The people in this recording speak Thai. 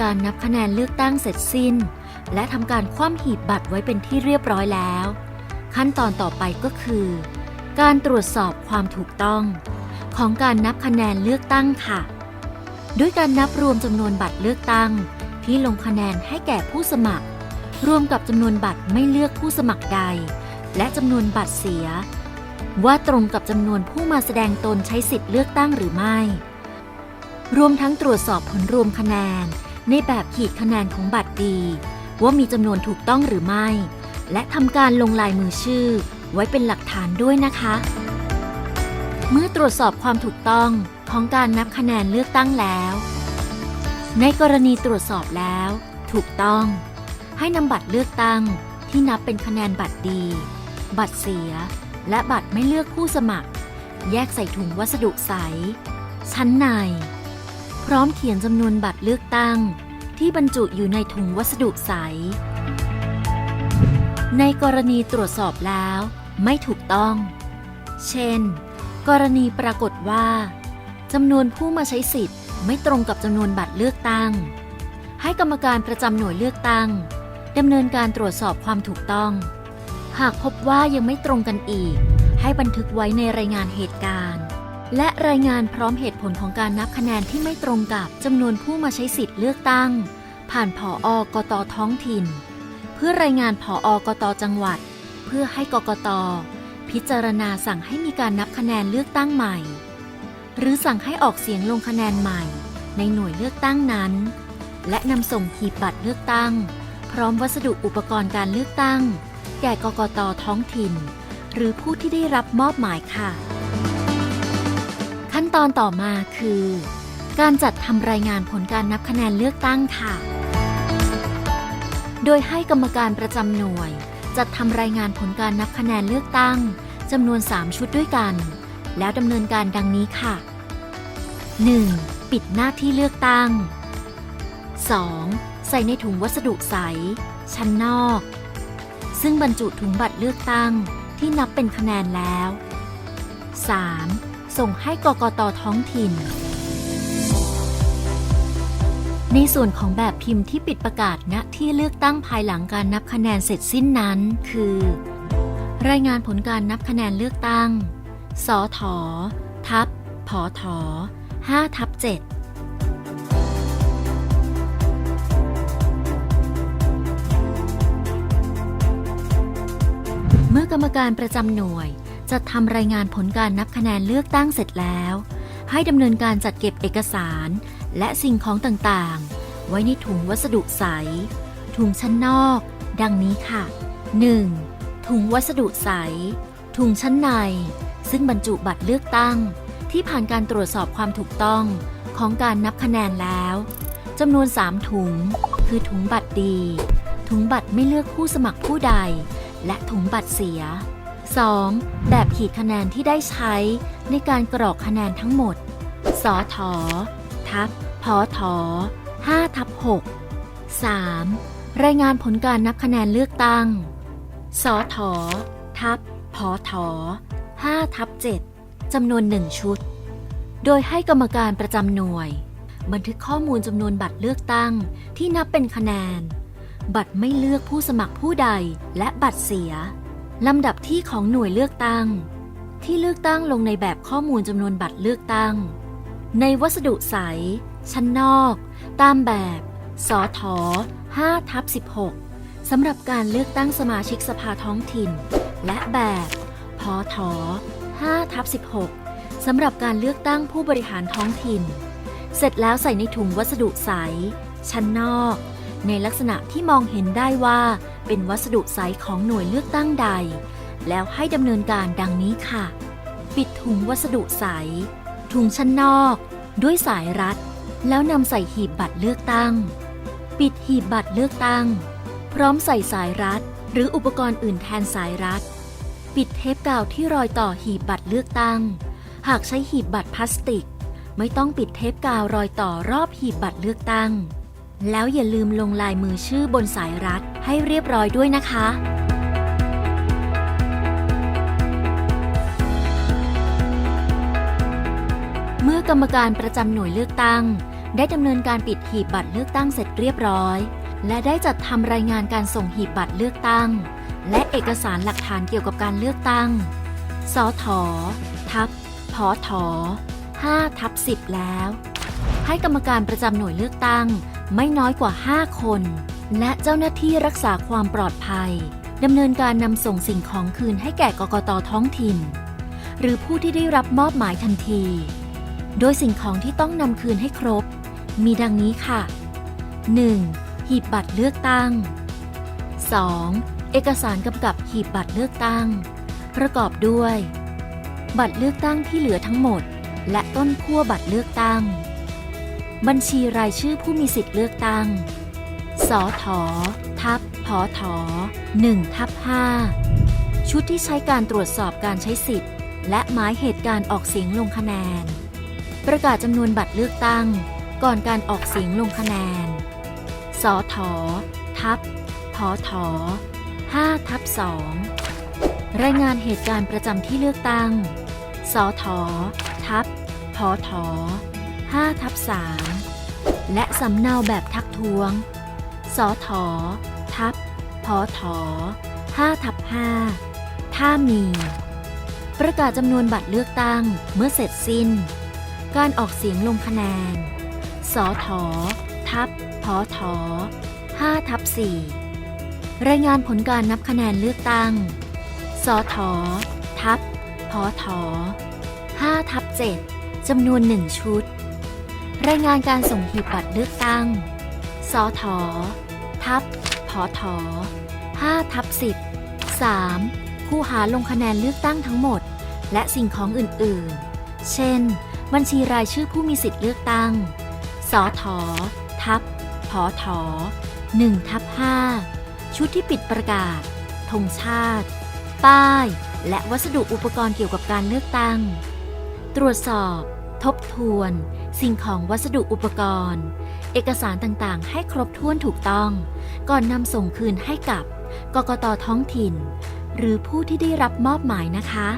การนับคะแนนเลือกตั้งเสร็จสิ้น และทำการคว่ำหีบบัตรไว้เป็นที่เรียบร้อยแล้ว ขั้นตอนต่อไปก็คือ การตรวจสอบความถูกต้อง ของการนับคะแนนเลือกตั้งค่ะ ด้วยการนับรวมจำนวนบัตรเลือกตั้ง ที่ลงคะแนนให้แก่ผู้สมัคร รวมกับจำนวนบัตรไม่เลือกผู้สมัครใด และจำนวนบัตรเสีย ว่าตรงกับจำนวนผู้มาแสดงตนใช้สิทธิ์เลือกตั้งหรือไม่รวมทั้งตรวจสอบผลรวมคะแนน ในแบบขีดคะแนนของบัตรดี ว่ามีจำนวนถูกต้องหรือไม่ และทำการลงลายมือชื่อ ไว้เป็นหลักฐานด้วยนะคะ เมื่อตรวจสอบความถูกต้องของการนับคะแนนเลือกตั้งแล้ว ในกรณีตรวจสอบแล้ว ถูกต้อง ให้นำบัตรเลือกตั้งที่นับเป็นคะแนนบัตรดี บัตรเสีย และบัตรไม่เลือกผู้สมัคร แยกใส่ถุงวัสดุใส ชั้นใน พร้อมเขียนจำนวนบัตรเลือกตั้ง ที่บรรจุอยู่ในถุงวัสดุใส ในกรณีตรวจสอบแล้วไม่ถูกต้อง เช่น กรณีปรากฏว่าจำนวนผู้มาใช้สิทธิ์ไม่ตรงกับจำนวนบัตรเลือกตั้ง ให้กรรมการประจำหน่วยเลือกตั้งดำเนินการตรวจสอบความถูกต้อง หากพบว่ายังไม่ตรงกันอีก ให้บันทึกไว้ในรายงานเหตุการณ์ และรายงานพร้อมเหตุผลของการนับคะแนนที่ไม่ตรงกับจำนวนผู้มาใช้สิทธิ์เลือกตั้ง ผ่านผออกตท้องถิ่น เพื่อรายงานผออกตจังหวัด เพื่อให้กกต พิจารณาสั่งให้มีการนับคะแนนเลือกตั้งใหม่ หรือสั่งให้ออกเสียงลงคะแนนใหม่ ในหน่วยเลือกตั้งนั้น และนำส่งหีบบัตรเลือกตั้ง พร้อมวัสดุอุปกรณ์การเลือกตั้ง แก่กกตท้องถิ่น หรือผู้ที่ได้รับมอบหมายค่ะ ขั้นตอนต่อมาคือ การจัดทำรายงานผลการนับคะแนนเลือกตั้งค่ะ โดยให้กรรมการประจำหน่วย จัดทำรายงานผลการนับคะแนนเลือกตั้งจำนวน 3 ชุดด้วยกัน แล้วดำเนินการดังนี้ค่ะ 1. ปิดหน้าที่เลือกตั้ง 2. ใส่ในถุงวัสดุใส ชั้นนอก ซึ่งบรรจุถุงบัตรเลือกตั้งที่นับเป็นคะแนนแล้ว 3. ส่งให้กกตท้องถิ่น ในส่วนของแบบพิมพ์ที่ปิดประกาศณที่เลือกตั้งภายหลังการนับคะแนนเสร็จสิ้นนั้น คือ รายงานผลการนับคะแนนเลือกตั้งสททับผอถ5ทับ7เมื่อกรรมการประจำหน่วย จะทำรายงานผลการนับคะแนนเลือกตั้งเสร็จแล้ว ให้ดำเนินการจัดเก็บเอกสาร และสิ่งของต่างๆ ไว้ในถุงวัสดุใส ถุงชั้นนอก ดังนี้ค่ะ 1. ถุงวัสดุใส ถุงชั้นใน ซึ่งบรรจุบัตรเลือกตั้ง ที่ผ่านการตรวจสอบความถูกต้องของการนับคะแนนแล้วจำนวน 3 ถุง คือถุงบัตรดี ถุงบัตรไม่เลือกผู้สมัครผู้ใด และถุงบัตรเสีย 2. แบบขีดคะแนนที่ได้ใช้ในการกรอกคะแนนทั้งหมดสททับพอท5ทับ6 3. รายงานผลการนับคะแนนเลือกตั้งสททับพอท5ทับ7จำนวน 1 ชุด โดยให้กรรมการประจำหน่วย บันทึกข้อมูลจำนวนบัตรเลือกตั้งที่นับเป็นคะแนน บัตรไม่เลือกผู้สมัครผู้ใดและบัตรเสีย ลำดับที่ของหน่วยเลือกตั้ง ที่เลือกตั้งลงในแบบข้อมูลจำนวนบัตรเลือกตั้ง ในวัสดุใส ชั้นนอก ตามแบบสอท5ทับ16สำหรับการเลือกตั้งสมาชิกสภาท้องถิ่น และแบบพอท5ทับ16สำหรับการเลือกตั้งผู้บริหารท้องถิ่น เสร็จแล้วใส่ในถุงวัสดุใส ชั้นนอก ในลักษณะที่มองเห็นได้ว่าเป็นวัสดุใสของหน่วยเลือกตั้งใด แล้วให้ดำเนินการดังนี้ค่ะ ปิดถุงวัสดุใส ถุงชั้นนอก ด้วยสายรัด แล้วนำใส่หีบบัตรเลือกตั้ง ปิดหีบบัตรเลือกตั้ง พร้อมใส่สายรัด หรืออุปกรณ์อื่นแทนสายรัด ปิดเทปกาวที่รอยต่อหีบบัตรเลือกตั้ง หากใช้หีบบัตรพลาสติก ไม่ต้องปิดเทปกาวรอยต่อรอบหีบบัตรเลือกตั้ง แล้วอย่าลืมลงลายมือชื่อบนสายรัดให้เรียบร้อยด้วยนะคะ เมื่อกรรมการประจำหน่วยเลือกตั้ง ได้ดำเนินการปิดหีบบัตรเลือกตั้งเสร็จเรียบร้อย และได้จัดทำรายงานการส่งหีบบัตรเลือกตั้ง และเอกสารหลักฐานเกี่ยวกับการเลือกตั้งสททับพอถอ5ทับ10 แล้ว ให้กรรมการประจำหน่วยเลือกตั้ง ไม่น้อยกว่า 5 คน และเจ้าหน้าที่รักษาความปลอดภัยดำเนินการนำส่งสิ่งของคืนให้แก่กกตท้องถิ่น หรือผู้ที่ได้รับมอบหมายทันที โดยสิ่งของที่ต้องนำคืนให้ครบ มีดังนี้ค่ะ 1. หีบบัตรเลือกตั้ง 2. เอกสารกำกับหีบบัตรเลือกตั้ง ประกอบด้วย บัตรเลือกตั้งที่เหลือทั้งหมด และต้นขั้วบัตรเลือกตั้ง บัญชีรายชื่อผู้มีสิทธิ์เลือกตั้งสททับพอถอ1ทับ5ชุดที่ใช้การตรวจสอบการใช้สิทธิ์ และหมายเหตุการออกเสียงลงคะแนน ประกาศจำนวนบัตรเลือกตั้ง ก่อนการออกเสียงลงคะแนนสททับพอถอ5ทับ2รายงานเหตุการณ์ประจำที่เลือกตั้งสททับพอถอ 5ทับ3และสำเนาแบบทักท้วง สอททับพอถอ5ทับ5ถ้ามี ประกาศจำนวนบัตรเลือกตั้งเมื่อเสร็จสิ้น การออกเสียงลงคะแนน สอททับพอถอ5ทับ4รายงานผลการนับคะแนนเลือกตั้ง สอททับพอถอ5ทับ7จำนวน 1 ชุด รายงานการส่งหีบบัตรเลือกตั้ง สท ทับพอถอ5ทับ10 3. คู่หาลงคะแนนเลือกตั้งทั้งหมด และสิ่งของอื่นๆ เช่น บัญชีรายชื่อผู้มีสิทธิ์เลือกตั้ง สท ทับพอถอ1ทับ5ชุดที่ปิดประกาศ ธงชาติ ป้าย และวัสดุอุปกรณ์เกี่ยวกับการเลือกตั้ง ตรวจสอบ ทบทวน สิ่งของวัสดุอุปกรณ์ เอกสารต่างๆ ให้ครบถ้วนถูกต้อง ก่อนนำส่งคืนให้กับกกตท้องถิ่น หรือผู้ที่ได้รับมอบหมายนะคะ